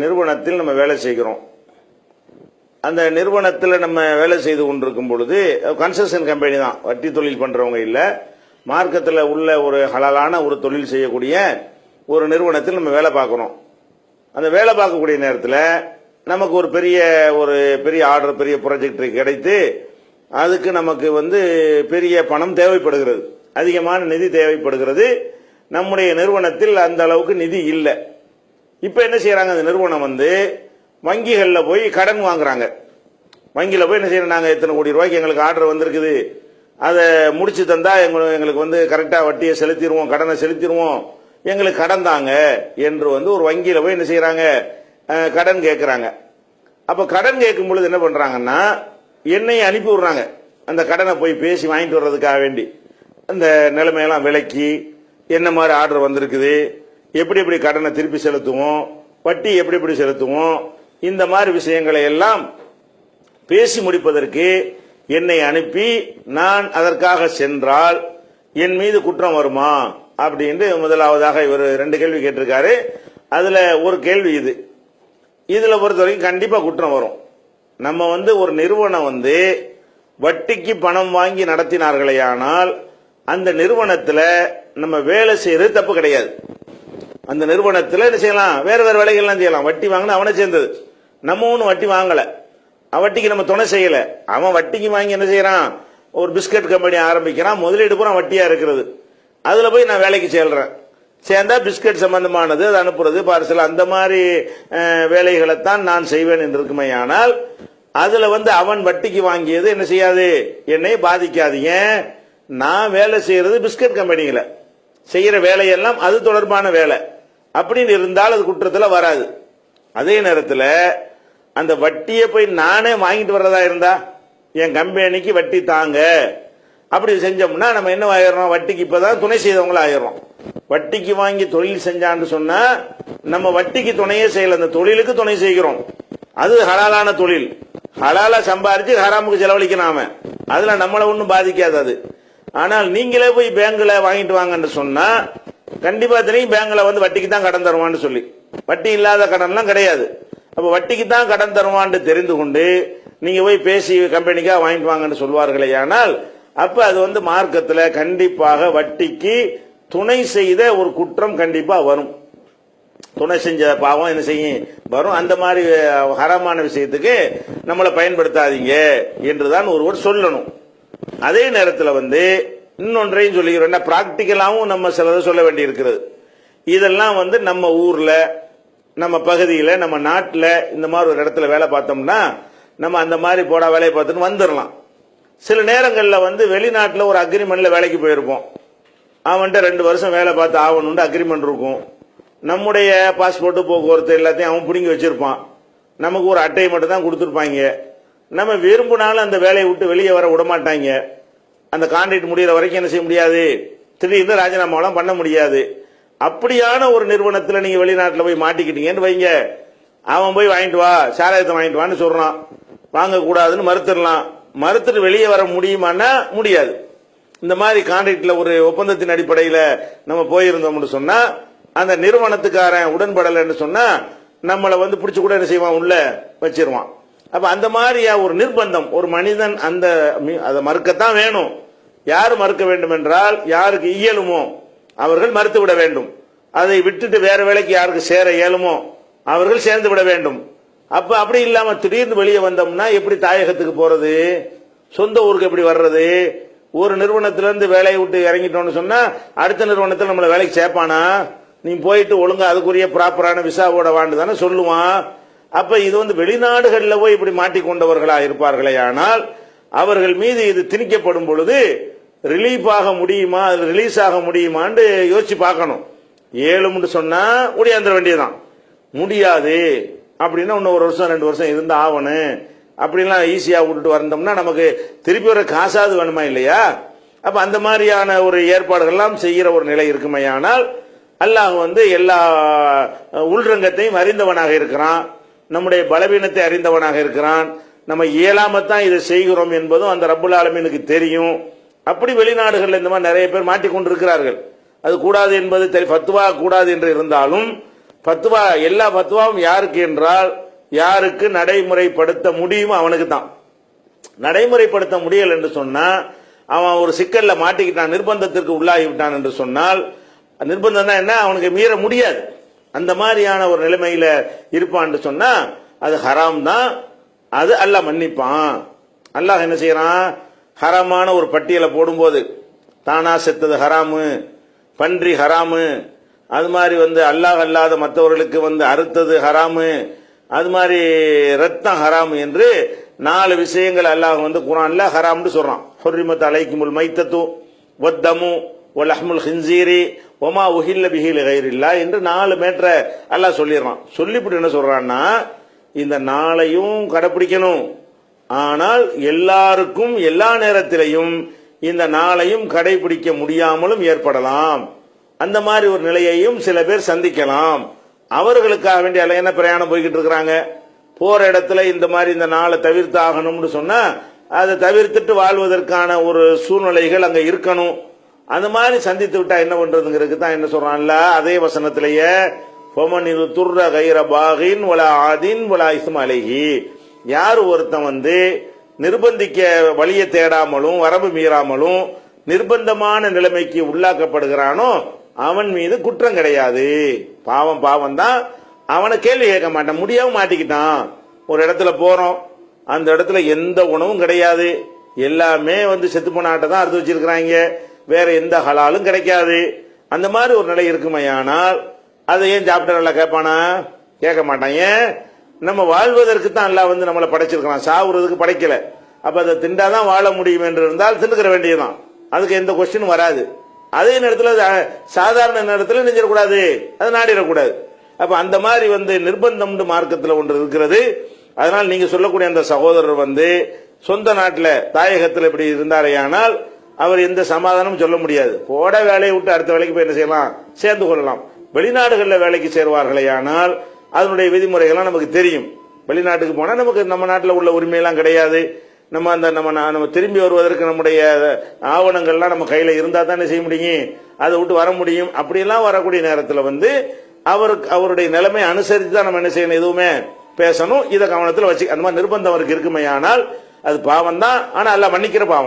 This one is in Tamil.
நிறுவனத்தில் நம்ம வேலை செய்கிறோம். அந்த நிறுவனத்தில் நம்ம வேலை செய்து கொண்டிருக்கும் பொழுது கன்ஸ்ட்ரக்ஷன் கம்பெனி தான். வட்டி தொழில் பண்ணுறவங்க இல்லை. மார்க்கத்தில் உள்ள ஒரு ஹலாலான ஒரு தொழில் செய்யக்கூடிய ஒரு நிறுவனத்தில் நம்ம வேலை பார்க்குறோம். அந்த வேலை பார்க்கக்கூடிய நேரத்தில் நமக்கு ஒரு பெரிய ஒரு பெரிய ஆர்டர் பெரிய ப்ராஜெக்ட் கிடைத்து அதுக்கு நமக்கு வந்து பெரிய பணம் தேவைப்படுகிறது. அதிகமான நிதி தேவைப்படுகிறது. நம்முடைய நிறுவனத்தில் அந்த அளவுக்கு நிதி இல்லை. இப்போ என்ன செய்யறாங்க அந்த நிறுவனம் வந்து வங்கிகளில் போய் கடன் வாங்குறாங்க. வங்கியில் போய் என்ன செய்யணும்? நாங்கள் எத்தனை கோடி ரூபாய்க்கு எங்களுக்கு ஆர்டர் வந்திருக்குது. அதை முடிச்சு தந்தா எங்களுக்கு எங்களுக்கு வந்து கரெக்டாக வட்டியை செலுத்திடுவோம் கடனை செலுத்திடுவோம். எங்களுக்கு கடன் தாங்க என்று வந்து ஒரு வங்கியில் போய் என்ன செய்யறாங்க கடன் கேட்குறாங்க அப்போ கடன் கேட்கும் பொழுது என்ன பண்ணுறாங்கன்னா என்னையும் அனுப்பி விடுறாங்க. அந்த கடனை போய் பேசி வாங்கிட்டு வர்றதுக்காக வேண்டி. அந்த நிலைமையெல்லாம் விலக்கி என்ன மாதிரி ஆர்டர் வந்திருக்குது? எப்படி எப்படி கடனை திருப்பி செலுத்துவோம் வட்டி எப்படி எப்படி செலுத்துவோம் இந்த மாதிரி விஷயங்களை எல்லாம் பேசி முடிப்பதற்கு என்னை அனுப்பி நான் அதற்காக சென்றால் என் மீது குற்றம் வருமா அப்படின்னு முதலாவதாக இவர் ரெண்டு கேள்வி கேட்டிருக்காரு. அதுல ஒரு கேள்வி இது. இதுல பொறுத்த வரைக்கும் கண்டிப்பா குற்றம் வரும். நம்ம வந்து ஒரு நிறுவனம் வந்து வட்டிக்கு பணம் வாங்கி நடத்தினார்களேயானால் அந்த நிறுவனத்துல நம்ம வேலை செய்யறது தப்பு கிடையாது. அந்த நிறுவனத்தில் என்ன செய்யலாம்? வேற வேற வேலைகள்லாம் செய்யலாம். வட்டி வாங்கினா அவனை சேர்ந்தது. நம்ம ஒன்றும் வட்டி வாங்கலை. அவன் வட்டிக்கு நம்ம துணை செய்யலை. அவன் வட்டிக்கு வாங்கி என்ன செய்யறான்? ஒரு பிஸ்கட் கம்பெனி ஆரம்பிக்கிறான். முதலீடு பூரா வட்டியாக இருக்கிறது. அதில் போய் நான் வேலைக்கு சேர்றேன். சேர்ந்தா பிஸ்கட் சம்பந்தமானது அது அனுப்புறது பார்சல் அந்த மாதிரி வேலைகளைத்தான் நான் செய்வேன் என்று இருக்குமே ஆனால் அதுல வந்து அவன் வட்டிக்கு வாங்கியது என்ன செய்யாது? என்னை பாதிக்காதீங்க நான் வேலை செய்யறது பிஸ்கட் கம்பெனிகளை செய்யற வேலையெல்லாம் அது தொடர்பான வேலை. அப்படின்னு இருந்தால் அது குற்றத்தில் வராது. அதே நேரத்தில் அந்த வட்டியை போய் நானே வாங்கிட்டு வர்றதா இருந்தா என் கம்பெனிக்கு வட்டி தாங்க. அப்படி செஞ்சோம்னா நம்ம என்ன ஆயிடுறோம்? வட்டிக்கு இப்பதான் துணை செய்தவங்களா ஆயிடுறோம். வட்டிக்கு வாங்கி தொழில் செஞ்சான்னு சொன்னா நம்ம வட்டிக்கு துணையே செய்யல. அந்த தொழிலுக்கு துணை செய்கிறோம். அது ஹலாலான தொழில். ஹலாலா சம்பாரிச்சு ஹராமுக்கு செலவழிக்கணாம அதுல நம்மளை ஒன்றும் பாதிக்காது அது. ஆனால் நீங்களே போய் பேங்க்ல வாங்கிட்டு வாங்கன்னு சொன்னா கண்டிப்பா தெரியும் பேங்க்ல வந்து வட்டிக்கு தான் கடன் தருவான்னு சொல்லி. வட்டி இல்லாத கடன்லாம் கிடையாது. அப்ப வட்டிக்கு தான் கடன் தருவான்னு தெரிந்து கொண்டு நீங்க போய் பேசி கம்பெனிக்காக வாங்கிட்டு வாங்கன்னு சொல்வார்களே ஆனால் அப்ப அது வந்து மார்க்கத்துல கண்டிப்பாக வட்டிக்கு துணை செய்த ஒரு குற்றம் கண்டிப்பா வரும். துணை செஞ்ச பாவம் என்ன செய்யும்? வரும். அந்த மாதிரி ஹரமான விஷயத்துக்கு நம்மளை பயன்படுத்தாதீங்க என்றுதான் ஒருவர் சொல்லணும். அதே நேரத்தில் வந்து இன்னொன்றையும் சொல்லிக்கிறோம் ப்ராக்டிக்கலாகவும் நம்ம சிலதை சொல்ல வேண்டி இருக்கிறது இதெல்லாம் வந்து நம்ம ஊரில் நம்ம பகுதியில் நம்ம நாட்டில் இந்த மாதிரி ஒரு இடத்துல வேலை பார்த்தோம்னா நம்ம அந்த மாதிரி போடா வேலையை பார்த்துட்டு வந்துடலாம் சில நேரங்களில் வந்து வெளிநாட்டில் ஒரு அக்ரிமெண்ட்டில் வேலைக்கு போயிருப்போம். அவன்கிட்ட ரெண்டு வருஷம் வேலை பார்த்து ஆகணுன்ட்டு அக்ரிமெண்ட் இருக்கும். நம்முடைய பாஸ்போர்ட்டு போக்குவரத்து எல்லாத்தையும் அவன் பிடுங்கி வச்சுருப்பான். நமக்கு ஒரு அட்டையை மட்டும் தான் கொடுத்துருப்பாங்க. நம்ம விரும்பினாலும் அந்த வேலையை விட்டு வெளியே வர விட மாட்டாங்க அந்த கான்ட்ராக்ட் முடியிற வரைக்கும் என்ன செய்ய முடியாது? திடீர்னு ராஜினாமாலாம் பண்ண முடியாது. அப்படியான ஒரு நிறுவனத்தில் நீங்கள் வெளிநாட்டில் போய் மாட்டிக்கிட்டீங்கன்னு வைங்க. அவன் போய் வாங்கிட்டு வா சாராயத்தை வாங்கிட்டு வான்னு சொல்கிறான் வாங்கக்கூடாதுன்னு மறுத்துடலாம். மறுத்துட்டு வெளியே வர முடியுமான்னா முடியாது. இந்த மாதிரி கான்ட்ராக்டில் ஒரு ஒப்பந்தத்தின் அடிப்படையில் நம்ம போயிருந்தோம்னு சொன்னால் அந்த நிறுவனத்துக்காரன் உடன்படலைன்னு சொன்னால் நம்மளை வந்து பிடிச்சி கூட என்ன செய்வான்? உள்ள வச்சிருவான். அப்ப அந்த மாதிரியா ஒரு நிர்பந்தம். ஒரு மனிதன் அந்த அதை மறுக்கத்தான் வேணும். யார் மறுக்க வேண்டும் என்றால் யாருக்கு இயலுமோ அவர்கள் மறுத்து விட வேண்டும். அதை விட்டுட்டு வேற வேலைக்கு யாருக்கு சேர இயலுமோ அவர்கள் சேர்ந்து விட வேண்டும். அப்ப அப்படி இல்லாம திடீர்னு வெளியே வந்தோம்னா எப்படி தாயகத்துக்கு போறது? சொந்த ஊருக்கு எப்படி வர்றது? ஒரு நிறுவனத்திலிருந்து வேலையை விட்டு இறங்கிட்டோம்னு சொன்னா அடுத்த நிறுவனத்தில் நம்மளை வேலைக்கு சேர்ப்பானா? நீ போயிட்டு ஒழுங்கா அதுக்குரிய ப்ராப்பரான விசாவோட வாண்டு தானே சொல்லுவான். அப்ப இது வந்து வெளிநாடுகள்ல போய் இப்படி மாட்டிக்கொண்டவர்களா இருப்பார்களே ஆனால் அவர்கள் மீது இது திணிக்கப்படும் பொழுது ரிலீஃப் ஆக முடியுமா அது ரிலீஸ் ஆக முடியுமான்னு யோசிச்சு பார்க்கணும். ஏழும்னு சொன்னா ஒடியாந்துட வேண்டியதுதான். முடியாது. அப்படின்னா இன்னும் ஒரு வருஷம் ரெண்டு வருஷம் இருந்து ஆகணும். அப்படின்லாம் ஈஸியாக விட்டுட்டு வந்தோம்னா நமக்கு திருப்பி வர காசாவது வேணுமா இல்லையா? அப்ப அந்த மாதிரியான ஒரு ஏற்பாடுகள்லாம் செய்கிற ஒரு நிலை இருக்குமையானால் அல்லாஹ் வந்து எல்லா உள்ரங்கத்தையும் அறிந்தவனாக இருக்கிறான். நம்முடைய பலவீனத்தை அறிந்தவனாக இருக்கிறான். நம்ம இயலாமத்தான் இதை செய்கிறோம் என்பதும் அந்த ரப்புல் ஆலமீனுக்கு தெரியும். அப்படி வெளிநாடுகளில் இந்த மாதிரி நிறைய பேர் மாட்டிக்கொண்டிருக்கிறார்கள். அது கூடாது என்பது தெரி- ஃபத்துவா கூடாது என்று இருந்தாலும் ஃபத்துவா எல்லா ஃபத்வாவும் யாருக்கு என்றால் யாருக்கு நடைமுறைப்படுத்த முடியுமோ அவனுக்கு தான் நடைமுறைப்படுத்த முடியல என்று சொன்னா அவன் ஒரு சிக்கல்ல மாட்டிக்கிட்டான் நிர்பந்தத்திற்கு உள்ளாகி விட்டான் என்று சொன்னால் நிர்பந்தம் என்ன? அவனுக்கு மீற முடியாது. அந்த மாதிரியான ஒரு நிலைமையில இருப்பான்னு சொன்னா அது ஹராம் தான். அது அல்லாஹ் மன்னிப்பான். அல்லாஹ் என்ன செய்யறான்? ஹராமான ஒரு பட்டியலை போடும்போது தானா செத்தது ஹராமு பன்றி ஹராமு அது மாதிரி வந்து அல்லாஹ் அல்லாத மற்றவர்களுக்கு வந்து அறுத்தது ஹராமு அது மாதிரி ரத்தம் ஹராம் என்று நாலு விஷயங்கள் அல்லாஹ் வந்து குரான்ல ஹராம்னு சொல்றான். ஹொர்ரிமத் அலைக்குமுல் மைத்தத்தும் வத்தமும் ஒல் அஹ்முல் ஹின்சீரி ஒமா உஹில்ல பிஹில் கைரில்லா என்று நாலு மேட்ரை அல்லாஹ் சொல்லிடுறான். சொல்லிவிட்டு என்ன சொல்றான்னா இந்த நாளையும் கடைப்பிடிக்கணும். ஆனால் எல்லாருக்கும் எல்லா நேரத்திலையும் இந்த நாளையும் கடைபிடிக்க முடியாமலும் ஏற்படலாம். அந்த மாதிரி ஒரு நிலையையும் சில பேர் சந்திக்கலாம். அவர்களுக்காக வேண்டிய அல்ல என்ன பிரயாணம் போய்கிட்டு இருக்கிறாங்க? போற இடத்துல இந்த மாதிரி இந்த நாளை தவிர்த்து ஆகணும்னு சொன்னா அதை தவிர்த்துட்டு வாழ்வதற்கான ஒரு சூழ்நிலைகள் அங்க இருக்கணும். அந்த மாதிரி சந்தித்து விட்டா என்ன பண்றதுங்கிறதுக்கு தான் என்ன சொல்றான்ல? அதே வசனத்திலேயே பொமனிது துர்ர கைர பாகின் வல ஆதின் வல இஸ்ம அழகி யார் ஒருத்தன் வந்து நிர்பந்திக்க வழியை தேடாமலும் வரம்பு மீறாமலும் நிர்பந்தமான நிலைமைக்கு உள்ளாக்கப்படுகிறானோ அவன் மீது குற்றம் கிடையாது. பாவம் பாவம் தான் அவனை கேள்வி கேட்க மாட்டான் முடியாம மாட்டிக்கிட்டான். ஒரு இடத்துல போறோம் அந்த இடத்துல எந்த உணவும் கிடையாது. எல்லாமே வந்து செத்து போன ஆட்டை தான் அறுத்து வச்சிருக்கிறாங்க. வேற எந்த ஹலாலும் கிடைக்காது. அந்த மாதிரி ஒரு நிலை இருக்குமையானால் அதை ஏன் சாப்பிட்டா கேட்பானா? கேட்க மாட்டான். ஏன்? நம்ம வாழ்வதற்கு தான் எல்லாம் வந்து நம்மளை படைச்சிருக்கலாம் சாவுறதுக்கு படைக்கல. அப்போ அதை திண்டாதான் வாழ முடியும் என்று இருந்தால் திண்டுக்கிற வேண்டியதுதான். அதுக்கு எந்த கொஸ்டின் வராது. அதே நேரத்தில் அது, சாதாரண நேரத்தில் நெஞ்சிடக்கூடாது. அது நாடிடக்கூடாது. அப்போ அந்த மாதிரி வந்து நிர்பந்தம் மார்க்கத்தில் ஒன்று இருக்கிறது. அதனால் நீங்கள் சொல்லக்கூடிய அந்த சகோதரர் வந்து சொந்த நாட்டில் தாயகத்தில் இப்படி இருந்தாரேயானால் அவர் எந்த சமாதானமும் சொல்ல முடியாது. போட வேலையை விட்டு அடுத்த வேலைக்கு போய் என்ன செய்யலாம்? சேர்ந்து கொள்ளலாம். வெளிநாடுகளில் வேலைக்கு சேருவார்களேயானால் அதனுடைய விதிமுறைகள்லாம் நமக்கு தெரியும். வெளிநாட்டுக்கு போனால் நமக்கு நம்ம நாட்டில் உள்ள உரிமையெல்லாம் கிடையாது. நம்ம அந்த நம்ம நம்ம திரும்பி வருவதற்கு நம்முடைய ஆவணங்கள்லாம் நம்ம கையில் இருந்தால் தானே செய்ய முடியும். அதை விட்டு வர முடியும். அப்படிலாம் வரக்கூடிய நேரத்தில் வந்து அவருக்கு அவருடைய நிலைமை அனுசரித்து தான் நம்ம என்ன செய்யணும்? எதுவுமே பேசணும். இதை கவனத்தில் வச்சு அந்த மாதிரி நிர்பந்தம் அவருக்கு இருக்குமையானால் அது பாவம் தான் ஆனால் எல்லாம் மன்னிக்கிற பாவம்.